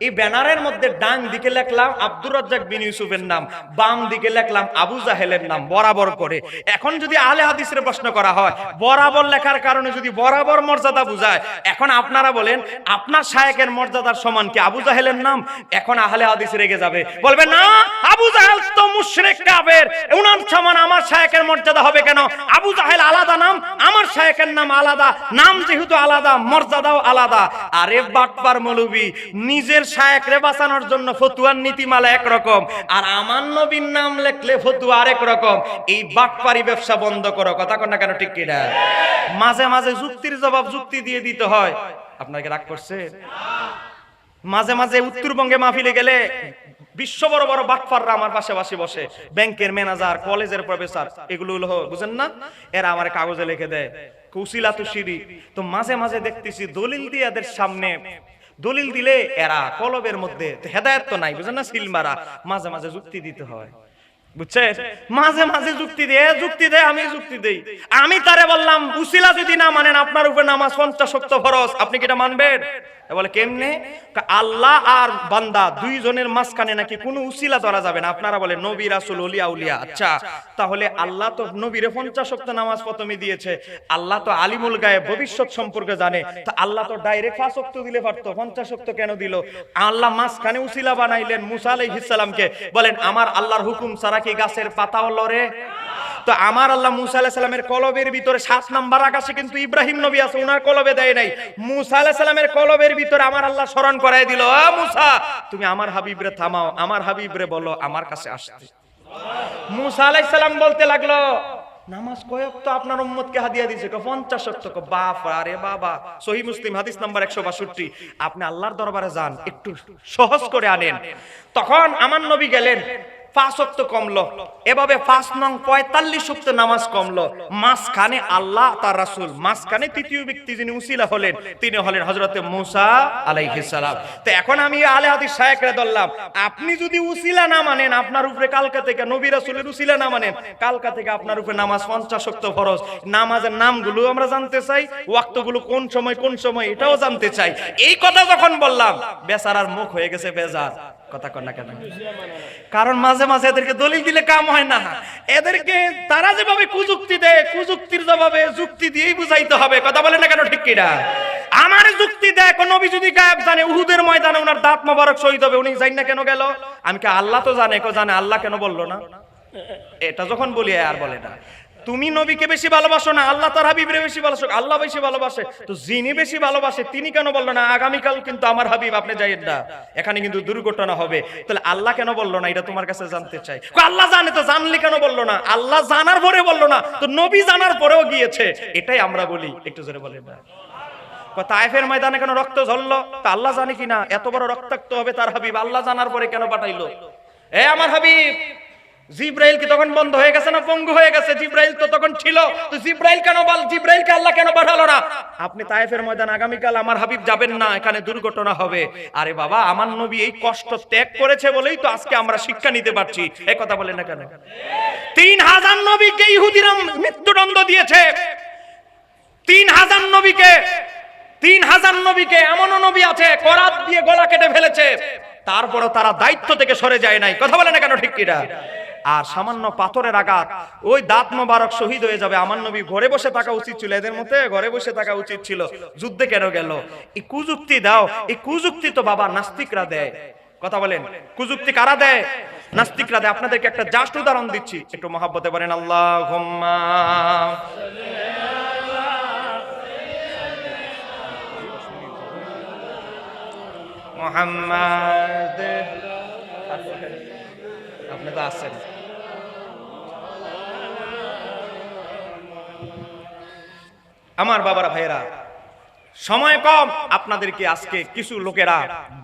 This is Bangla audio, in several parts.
এই ব্যানারের মধ্যে ডান দিকে লিখলাম আব্দুর রাজ্জাক বিন ইউসুফের নাম, বাম দিকে লিখলাম আবু জাহেলের নাম, বরাবর করে। এখন যদি আলে হাদিসের প্রশ্ন করা হয়, বরাবর লেখার কারণে যদি বরাবর মর্যাদা বুঝায়, এখন আপনারা বলেন, আপনার শায়েকের মর্যাদার সমান কি আবু জাহেলের নাম? এখন আহলে হাদিস রেগে যাবে। বলবে, না, আবু জাহেল তো মুশরিক কাফের। উনার সমান আমার শায়েকের মর্যাদা হবে কেন? আবু জাহেল আলাদা নাম, আমার শায়েকের নাম আলাদা। নাম যেহেতু আলাদা, মর্যাদাও আলাদা। আরে বাটপার মৌলবি, নিজের শায়েক রে বাঁচানোর জন্য ফতুয়ার নীতিমালা একরকম। আর আমার নবীর নাম লেখলে ফতুয়া আরেক রকম। এই বাটপারি ব্যবসা বন্ধ করো, কথা কন না কেন, ঠিক কিনা? মাঝে মাঝে যুক্তির জবাব যুক্তি দিয়ে দিতে হয়। আপনাকে রাগ করছে? মাঝে মাঝে উত্তরবঙ্গে মাহফিলে গেলে বিশ্ব বড় বড় বাটফাররা আমার পাশে পাশে বসে। ব্যাংকের ম্যানেজার, কলেজের প্রফেসর, এগুলো হলো, বুঝেন না? এরা আমার কাগজে লিখে দেয়। কৌশিলা তুশিরি তো মাঝে মাঝে দেখতেছি দলিল দিয়ে এদের সামনে দলিল দিলে এরা কলবের মধ্যে হেদায়ত তো নাই বুঝেন না? সিল মারা, মাঝে মাঝে যুক্তি দিতে হয়। বুঝছে? মাঝে মাঝে যুক্তি দেয় যুক্তি দেয় আমি যুক্তি দেই। আমি তারে বললাম, উসিলা যদি না মানেন, আপনার উপর নামাজ পঞ্চাশ শক্ত ফরজ। আপনি কি এটা মানবেন? বলে, কেমনে? আল্লাহ আর বান্দা দুইজনের মাঝখানে নাকি কোনো উসিলা ধরা যাবে না। আপনারা বলে, নবী, রাসুল উলিয়া উলিয়া। আচ্ছা তাহলে আল্লাহ তো নবীরে পঞ্চাশ শক্ত নামাজ প্রথমে দিয়েছে। আল্লাহ তো আলিমুল গায়ে ভবিষ্যৎ সম্পর্কে জানে। তা আল্লাহ তো ডাইরেক্ট পাঁচ শক্ত দিলে পারতো। পঞ্চাশ শক্ত কেন দিল? আল্লাহ মাঝখানে উসিলা বানাইলেন মুসা আলাইহিস সালামকে। বলেন, আমার আল্লাহর হুকুম ছাড়া কি গাছের পাতাও লড়ে? তো আমার আল্লাহ মুসা আলাহ সাল্লামের কলবের ভিতরে সাত নাম্বার আকাশে কিন্তু ইব্রাহিম নবী আছে, উনার কলবে দেয় নাই। মুসা আলাহ সাল্লামের কলবের ভিতরে আমার আল্লাহ স্মরণ করাই দিল মুসা, তুমি আমার হাবিবরে থামাও, আমার হাবিবরে বলো, আমার কাছে আসতে। মুসা আলাইহিস সালাম বলতে লাগল, নামাজ কয়েক তো আপনার উম্মতকে হাদিয়া দিয়েছে কো পঞ্চাশ তো বাপ, আরে বাবা। সহি মুসলিম, হাদিস নাম্বার একশো বাষট্টি। আপনি আল্লাহর দরবারে যান, একটু সহজ করে আনেন। তখন আমার নবী গেলেন কমলো। এভাবে নং পঁয়তাল্লিশ নামাজ কমলো। মাঝখানে আল্লাহ, তার রাসূল। মাঝখানে তৃতীয় ব্যক্তি যিনি উসিলা হলেন, তিনি হলেন হযরতে মুসা আলাইহিস সালাম। তো এখন আমি আলে হাদিস শায়েকরে ধরলাম, আপনি যদি উসিলা না মানেন, আপনার উপরে কালকা থেকে নবী রাসূলের উসিলা না মানেন, কালকা থেকে আপনার উপরে নামাজ পঞ্চাশ অক্ত ফরজ। নামাজের নামগুলো আমরা জানতে চাই, ওয়াক্তগুলো কোন সময় কোন সময়, এটাও জানতে চাই। এই কথা যখন বললাম, বেচারার মুখ হয়ে গেছে বেজার। কথা কর না কেন? কারণ মাঝে মাঝে এদেরকে দলিল দিলে কাম হয় না। এদেরকে তারা যেভাবে কুযুক্তি দেয়, কুযুক্তির জবাবে যুক্তি দিয়েই বুঝাইতে হবে। কথা বলে না কেন ঠিক কিনা? আমার যুক্তি দেয়, কোন নবী যদি গায়েব জানে, উহুদের ময়দানে ওনার দাঁত মোবারক শহীদ হবে, উনি জানি না কেন গেল? আমি কি আল্লাহ তো জানে কো জানে আল্লাহ কেন বলল না? এটা যখন বলি আর বলে না। তুমি নবীকে বেশি ভালোবাসো না, আল্লাহ তার হাবিবরে বেশি ভালোবাসো, আল্লাহ বেশি ভালোবাসে। তো যিনি বেশি ভালোবাসে, তিনি কেন বলল না, আগামীকাল কিন্তু আমার হাবিব, আপনি যাইয়েন না। এখানে কিন্তু দুর্ঘটনা হবে। তাহলে আল্লাহ কেন বলল না, এটা তোমার কাছে জানতে চাই। আল্লাহ জানে তো, জানলে কেন বলল না? আল্লাহ জানার পরে বলল না। তো নবী জানার পরেও গিয়েছে। এটাই আমরা বলি, একটু জোরে বলেন না। কো, তায়েফের ময়দানে কেন রক্ত ঝরলো? তা আল্লাহ জানে কিনা, এত বড় রক্তাক্ত হবে তার হাবিব, আল্লাহ জানার পরে কেন পাঠাইলো? এ আমার হাবিব জিব্রাইল কি তখন বন্ধ হয়ে গেছে না পঙ্গু হয়ে গেছে? জিব্রাইল তো তখন ছিল। তো জিব্রাইল কেন বল জিব্রাইলকে আল্লাহ কেন পাঠালো না? আপনি তায়েফের ময়দান আগামীকাল আমার হাবিব যাবেন না, এখানে দুর্ঘটনা হবে। আরে বাবা, আমার নবী এই কষ্ট ত্যাগ করেছে বলেই তো আজকে আমরা শিক্ষা নিতে পারছি। এই কথা বলেন না কেন? তিন হাজার নবীকে ইহুদিরা মৃত্যুদণ্ড দিয়েছে। তিন হাজার নবীকে, তিন হাজার নবীকে এমনও নবী আছে, করাত দিয়ে গলা কেটে ফেলেছে। তারপরও তারা দায়িত্ব থেকে সরে যায় নাই। কথা বলে না কেন ঠিক কিনা? আর সামান্য পাথরের আঘাত, ওই দাঁত মোবারক শহীদ হয়ে যাবে। আমার নবী ঘরে বসে থাকা উচিত ছিল, এদের মতে ঘরে বসে থাকা উচিত ছিল। যুদ্ধে কেন গেল? এই কুযুক্তি দাও, এই কুযুক্তি তো বাবা নাস্তিকরা দেয়। কথা বলেন, কুযুক্তি কারা দেয়? নাস্তিকরা দেয়। আপনাদেরকে একটা জাস্ট উদাহরণ দিচ্ছি, একটু মহাব্বতে বলেন আল্লাহ মোহাম্মদ। আপনি তো আছেন। আমার বাবার ভাইয়েরা, সময় কম আপনাদেরকে আজকে কিছু লোকেরা,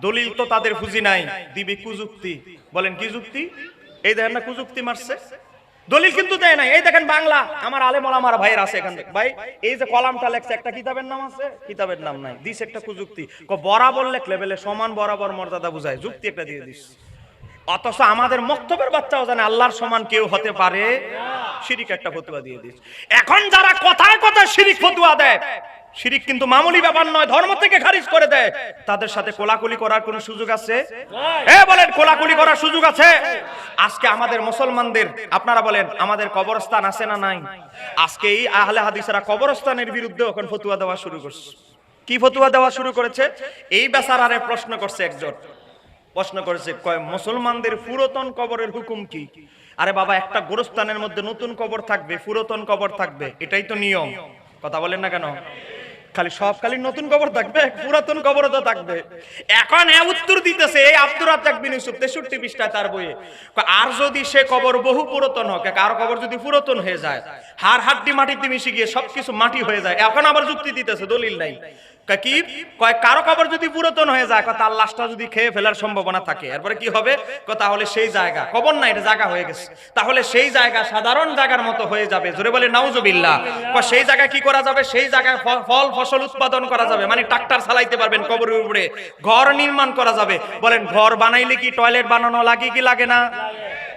দলিল তো তাদের ফুজি নাই, দিবে কুযুক্তি। বলেন, কি যুক্তি? এই দেখেন না কুযুক্তি মারছে? দলিল কিন্তু দেয় নাই। এই দেখেন বাংলা, আমার আলেম আমার ভাইয়ের আছে এখান থেকে। ভাই, এই যে কলামটা লেখছে, একটা কিতাবের নাম আছে? কিতাবের নাম নাই দিস একটা কুযুক্তি। বরাবর লেখ বেলে সমান বরাবর মর্যাদা বুঝায়। যুক্তি একটা দিয়ে দিস অথচ আমাদের মক্তবের বাচ্চাও জানে আল্লাহর সমান কেউ হতে পারে। শিরিক একটা ফতুয়া দিয়ে দিস। এখন যারা কথায় কথায় শিরিক ফতুয়া দেয়, শিরিক কিন্তু মামুলি ব্যাপার নয়, ধর্ম থেকে খারিজ করে দেয়। তাদের সাথে কোলাকুলি করার কোনো সুযোগ আছে? এ বলেন, কোলাকুলি করার সুযোগ আছে? আজকে আমাদের মুসলমানদের, আপনারা বলেন, আমাদের কবরস্থান আছে না নাই? আজকে এই আহলে হাদিসরা কবরস্থানের বিরুদ্ধে এখন ফতুয়া দেওয়া শুরু করছে। কি ফতুয়া দেওয়া শুরু করেছে? এই বেচারারে প্রশ্ন করছে একজন। প্রশ্ন করেছে, কয়, মুসলমানদের পুরাতন কবরের হুকুম কি? আরে বাবা, একটা গোরস্থানের মধ্যে নতুন কবর থাকবে, পুরাতন কবর থাকবে, এটাই তো নিয়ম। কথা বলেন না কেন? খালি সব খালি নতুন কবর থাকবে, পুরাতন কবরও তো থাকবে। এখন এ উত্তর দিতেছে এই আব্দুর রাজ্জাক বিন ইউসুফ, তেষট্টি পৃষ্ঠায় তার বইয়ে। আর যদি সে কবর বহু পুরাতন হোক কারও কবর যদি পুরাতন হয়ে যায়, হাড় হাড্ডি মাটিতে মিশে গিয়ে সবকিছু মাটি হয়ে যায়, এখন আবার যুক্তি দিতেছে, দলিল নাই। কারও কবর যদি পুরাতন হয়ে যায় তার লাশটা যদি খেয়ে ফেলার সম্ভাবনা থাকে। এরপরে কি হবে? তাহলে সেই জায়গা, কবর জায়গা হয়ে গেছে। তাহলে সেই জায়গা সাধারণ জায়গার মতো হয়ে যাবে। জোরে বলে সেই জায়গায় কি করা যাবে? সেই জায়গায় ফল, ফসল উৎপাদন করা যাবে। মানে ট্রাক্টর চালাইতে পারবেন ঘর নির্মাণ করা যাবে। বলেন, ঘর বানাইলে কি টয়লেট বানানো লাগে কি লাগে না?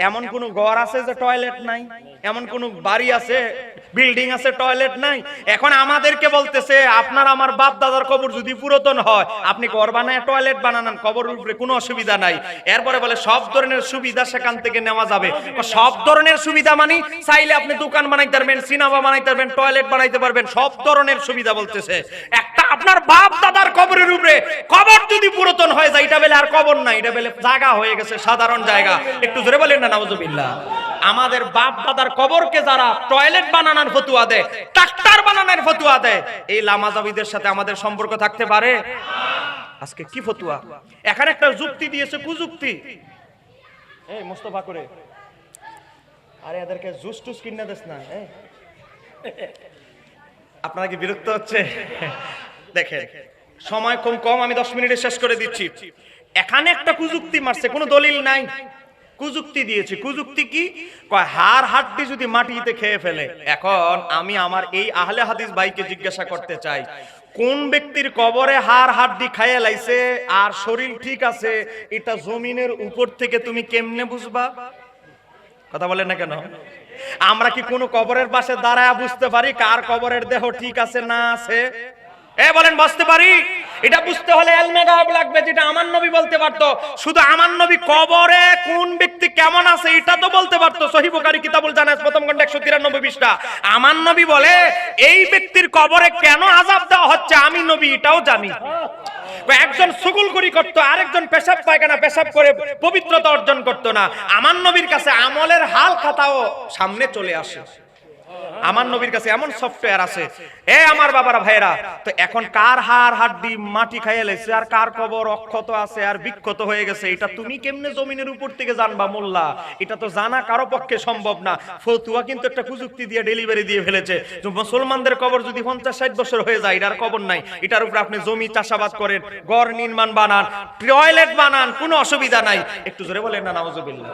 এমন কোন ঘর আছে যে টয়লেট নাই? এমন কোন বাড়ি আছে বিল্ডিং আছে টয়লেট নাই? এখন আমাদেরকে বলতেছে আপনার আমার বাপ দাদার কবর যদি পুরাতন হয় আপনি ঘর বানায় টয়লেট বানান কবরের উপরে কোনো অসুবিধা নাই। এরপরে বলে সব ধরনের সুবিধা সেখান থেকে নেওয়া যাবে। সব ধরনের সুবিধা মানে? চাইলে আপনি দোকান বানাইতে পারবেন সিনেমা বানাইতে পারবেন টয়লেট বানাইতে পারবেন সব ধরনের সুবিধা বলতেছে। একটা আপনার বাপ দাদার কবরের উপরে। কবর যদি পুরাতন হয়ে যায়, এটা বেলে আর কবর নাই, এটা বেলে জায়গা হয়ে গেছে, সাধারণ জায়গা। একটু জোরে বলেন না, নাউজুবিল্লাহ। আমাদের বাপ দাদার কবরকে যারা টয়লেট বানানোর ফতুয়া দেয়, ট্রাক্টর বানানোর ফতুয়া দেয়, এই লামাজাবিদের সাথে আমাদের সম্পর্ক থাকতে পারে? আজকে কি ফতুয়া? এখানে একটা যুক্তি দিয়েছে, কুযুক্তি। এই মোস্তফা করে। আরে এদেরকে জুস টুস কিনে দেস না। আপনারা কি বিরক্ত হচ্ছে? দেখেন, সময় কম কম আমি দশ মিনিটে শেষ করে দিচ্ছি। এখানে একটা কুযুক্তি মারছে, কোনো দলিল নাই। কুযুক্তি দিয়েছে। কুযুক্তি কি? কয়, হাড় হাড্ডি যদি মাটিতে খেয়ে ফেলে, এখন আমি আমার এই আহলে হাদিস ভাইকে জিজ্ঞাসা করতে চাই, কোন ব্যক্তির কবরে হাড় হাড্ডি খাইয়ে লাইছে আর শরীর ঠিক আছে, এটা জমিনের উপর থেকে তুমি কেমনে বুঝবা? কথা বলেন না কেন? আমরা কি কোনো কবরের পাশে দাঁড়ায় বুঝতে পারি কার কবরের দেহ ঠিক আছে না আছে? এ বলেন বুঝতে পারি? এটা বুঝতে হলে এলমে লাগবে, যেটা আমার নবী বলতে পারতো। শুধু আমার নবী, কবরে কোন ব্যক্তি কেমন আছে, এটা তো বলতে পারতো। সহি বুখারী কিতাবুল জানাজ প্রথম খণ্ড 193 পৃষ্ঠা। আমার নবী বলে, এই ব্যক্তির কবরে কেন আযাব দেওয়া হচ্ছে? আমি নবী, এটাও জানি। একজন সুগুল করি করতো, আরেকজন পেশাব পায়খানা, পেশাব করে পবিত্রতা অর্জন করতো না। আমার নবীর কাছে আমলের হাল খাতাও সামনে চলে আসে। আমার নবীর কাছে এমন সফটওয়্যার আছে, এ আমার বাবারা ভাইরা তো এখন কার হার হাড্ডি, মাটি খাইয়ে আর কার কবর, অক্ষত আছে, আর বিক্ষত হয়ে গেছে? এটা তুমি কেমনে জমিনের উপর থেকে জানবা মোল্লা? এটা তো জানা কারও পক্ষে সম্ভব না। ফতুয়া কিন্তু একটা প্রযুক্তি দিয়ে ডেলিভারি দিয়ে ফেলেছে। মুসলমানদের কবর যদি পঞ্চাশ ষাট বছর হয়ে যায়, এটার কবর নাই। এটার উপর আপনি জমি চাষাবাদ করেন গড় নির্মাণ বানান, টয়লেট বানান, কোনো অসুবিধা নাই। একটু জোরে বলেন না, নাউজুবিল্লাহ।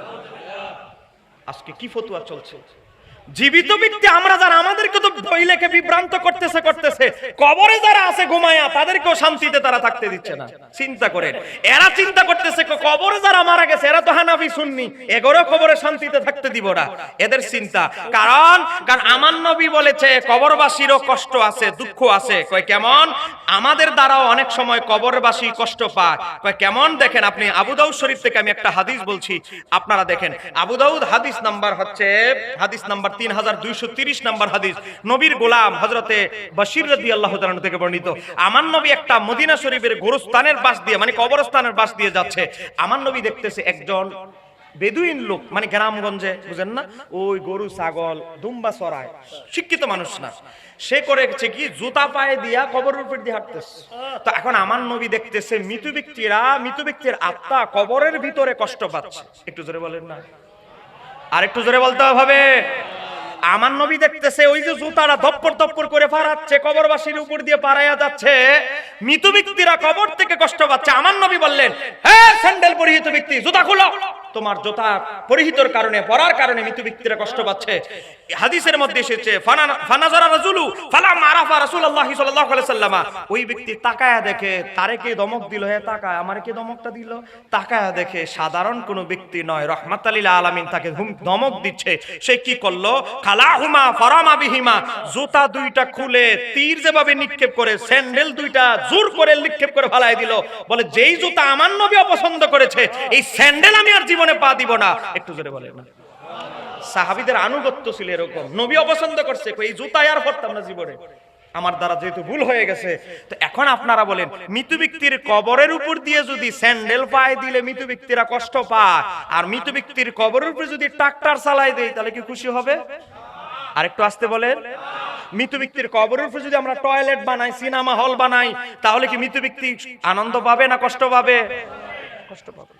আজকে কি ফতুয়া চলছে? জীবিত ব্যক্তি, আমরা যারা, আমাদেরকে তো বই লেখে বিভ্রান্ত করতেছে করতেছে। কবরে যারা আছে ঘুমায়া, তাদেরকেও শান্তিতে তারা থাকতে দিচ্ছে না। চিন্তা করেন, এরা চিন্তা করতেছে কবরে যারা মারা গেছে, এরা তো হানাফি শুননি এগোরও কবরে শান্তিতে থাকতে দিব না। এদের চিন্তা। কারণ কারণ আমার নবী বলেছে, কবরবাসীরও কষ্ট আছে, দুঃখ আছে। কয় কেমন? আমাদের দ্বারাও অনেক সময় কবরবাসী কষ্ট পায়। কয় কেমন? দেখেন, আপনি আবু দাউদ শরীফ থেকে আমি একটা হাদিস বলছি। আপনারা দেখেন, আবু দাউদ হাদিস নাম্বার হচ্ছে, হাদিস নাম্বার তিন নাম্বার হাদিস। নবীর গোলাম হজরতে আল্লাহ থেকে বর্ণিত, আমার নবী একটা মদিনা শরীফের গোরস্থানের বাস দিয়ে মানে কবরস্থানের বাস দিয়ে যাচ্ছে। আমার নবী দেখতেছে একজন বেদুইন লোক মানে গ্রামগঞ্জে, বুঝেন না? ওই গরু, ছাগল, দুম্বা শিক্ষিত মানুষ না। সে করেছে কি? জুতা পায়ে দিয়া কবরের উপর দিয়ে হাঁটতেছে। তো এখন আমার নবী দেখতেছে মৃত ব্যক্তিরা, মৃত ব্যক্তির আত্মা কবরের ভিতরে কষ্ট পাচ্ছে। একটু জোরে বলেন না। আর একটু জোরে বলতে হবে। আমার নবী দেখতেছে, ওই যে জুতারা দপ্পর দপ্পর করে পারাচ্ছে কবরবাসীর উপর দিয়ে পারায়া যাচ্ছে। মৃত ব্যক্তিরা কবর থেকে কষ্ট পাচ্ছে। আমার নবী বললেন হ্যাঁ স্যান্ডেল পরিহিত ব্যক্তি, জুতা খুলো। তোমার জোতা পরিহিতর কারণে, পরার কারণে মৃত্যু ব্যক্তিরা কষ্ট পাচ্ছে। হাদিসের মধ্যে এসেছে ফানাজারা রাজুলু, ফালা মারাফা রাসূলুল্লাহ সাল্লাল্লাহু আলাইহি সাল্লামা। ওই ব্যক্তি তাকায়া দেখে, তারে কে দমক দিল? হে তাকায়, আমারে কে দমকটা দিল? তাকায়া দেখে, সাধারণ কোনো ব্যক্তি নয় রহমাতালিল আলামিন তাকে ধমক দিচ্ছে। সে কি করল? খালাহুমা ফারামা বিহিমা, জুতা দুইটা খুলে তীর যেভাবে নিক্ষেপ করে, স্যান্ডেল দুইটা জোর করে নিক্ষেপ করে ফালাই দিল। বলে, যেই জুতা আমার নবী অপছন্দ করেছে, এই স্যান্ডেল আমি আর জীবনে পা দিব না। একটু জোরে বলে না সাহাবিদের আনুগত্য ছিল এরকম। নবী অপছন্দ করছে এই জুতাই আর পরতাম না জীবনে। আমার দ্বারা যেহেতু ভুল হয়ে গেছে, তো এখন আপনারা বলেন, মৃত ব্যক্তির কবরের উপর দিয়ে যদি স্যান্ডেল পায়ে দিলে মৃত ব্যক্তিরা কষ্ট পায়, আর মৃত ব্যক্তির কবরের উপর যদি ট্রাক্টর চালাই দেয়, তাহলে কি খুশি হবে? আর একটু আসতে বলেন। মৃত ব্যক্তির কবরের উপর যদি আমরা টয়লেট বানাই, সিনেমা হল বানাই, তাহলে কি মৃত ব্যক্তি আনন্দ পাবে না কষ্ট পাবে? কষ্ট পাবে।